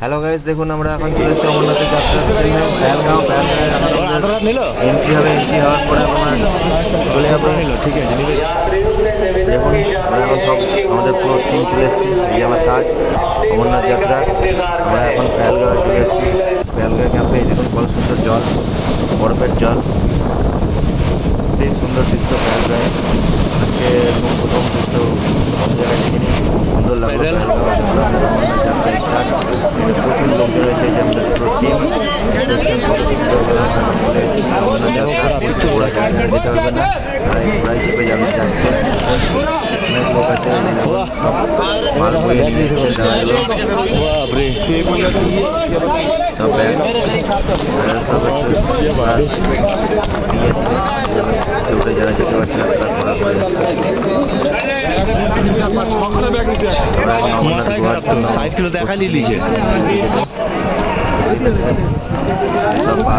Hello guys দেখুন আমরা এখন চলে এসেছি অমরনাথের যাত্রার জন্য প্যালগাঁও প্যালগাঁও এখন আমাদের এন্ট্রি হবে এন্ট্রি হওয়ার পরে আমরা চলে যাব। ঠিক আছে দেখুন আমরা এখন সব আমাদের পুরো টিম চলে এসেছি এই আমার কার্ড অমরনাথ যাত্রার। আমরা এখন প্যালগাঁও চলে এসেছি। প্যালগাঁও ক্যাম্পে দেখুন কত সুন্দর জল বরফের জল। সেই সুন্দর দৃশ্য প্যালগাঁয়ে আজকে এরকম প্রথম দৃশ্য অন্য জায়গায় দেখিনি খুব সুন্দর লাগল প্যালগাঁও যখন আমাদের অমরনাথ যাত্রা স্টার্ট এখানে রয়েছে যে আমাদের পুরো টিম দেখতে কত সুন্দরভাবে আমরা সব চলে যাচ্ছি অমরনাথ যাত্রা, প্রচুর ঘোড়া যারা যেতে পারবে না, তারা এই ঘোড়ায় চেপে যাবে, যাচ্ছে। অনেক লোক আছে সব মাল বয়ে নিয়ে যাচ্ছে দাদাগুলো। সব ব্যাগ, যারা সব হচ্ছে ঘোড়া নিয়ে যাচ্ছে কেউ যারা যেতে পারছে না, তারা ঘোড়া করে যাচ্ছে। আমরা এখন আচ্ছা, ষাট কিলো দেখা লিলিছে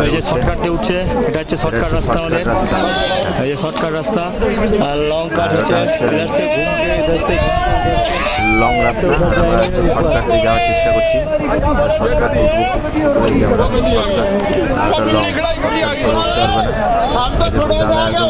এই যে শর্টকাট দিয়ে উঠছে এটা হচ্ছে শর্টকাট রাস্তা আমাদের। এই যে শর্টকাট রাস্তা আর লং কাট আচ্ছা, হচ্ছে আচ্ছা। লং রাস্তা আর আমরা হচ্ছে শর্টকাট দিয়ে যাওয়ার চেষ্টা করছি। শর্টকাট উঠবো আমরা। শর্টকাট আর লং শর্টকাট সবাই উঠতে পারবে না। দাদা একদম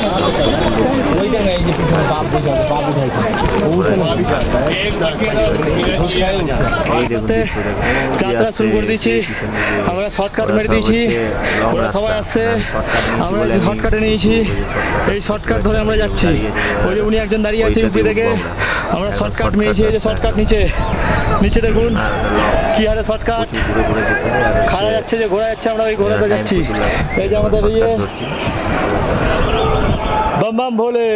এই দেখুন দৃশ্য আমরা শর্টকাট মেরে দিয়েছি লং রাস্তা শর্টকাট নিয়েছি বলে শর্টকাটে নিয়েছি এই শর্টকাট ধরে আমরা যাচ্ছি ওই যে উনি একজন দাঁড়িয়ে আছে উপরে থেকে আমরা। শর্টকাট নিয়েছি এই যে শর্টকাট নিচে নিচে দেখুন কি হারে শর্টকাট ঘুরে ঘুরে যাচ্ছে যে ঘোড়া যাচ্ছে আমরা ওই টাইম যাচ্ছি এই যে আমাদের ইয়ে বম বাম ভোলে,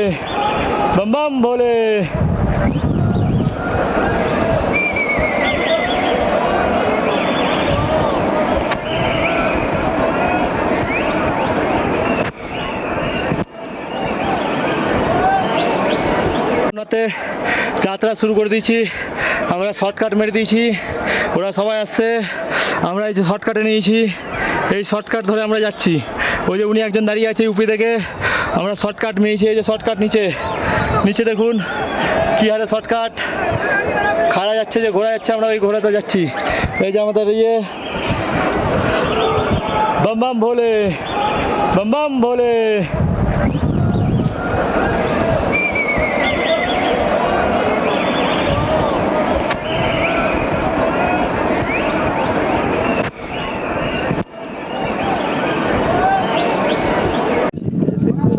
বম বাম ভোলে। যাত্রা শুরু করে দিয়েছি। আমরা শর্টকাট মেরে দিয়েছি। ওরা সবাই আসছে। আমরা এই যে শর্টকাটে নিয়েছি। এই শর্টকাট ধরে আমরা যাচ্ছি। ওই যে উনি একজন দাঁড়িয়ে আছে ইউপি থেকে। আমরা শর্টকাট নিয়েছি এই যে শর্টকাট নিচে। নিচে দেখুন, কী হারে শর্টকাট। খাড়া যাচ্ছে যে ঘোরা যাচ্ছে, আমরা ওই ঘোরাতে যাচ্ছি। এই যে আমাদের ইয়ে বাম বাম ভোলে বাম বাম ভোলে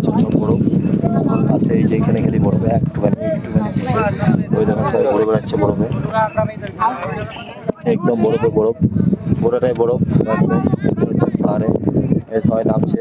ছোট বরফ আছে এই যে বরফে একটুখানি একটুখানি ওই দেখুন বেড়াচ্ছে বরফে একদম বরফে বরফ। পুরোটাই বরফ, একদম। পাহাড়ে সবাই নামছে।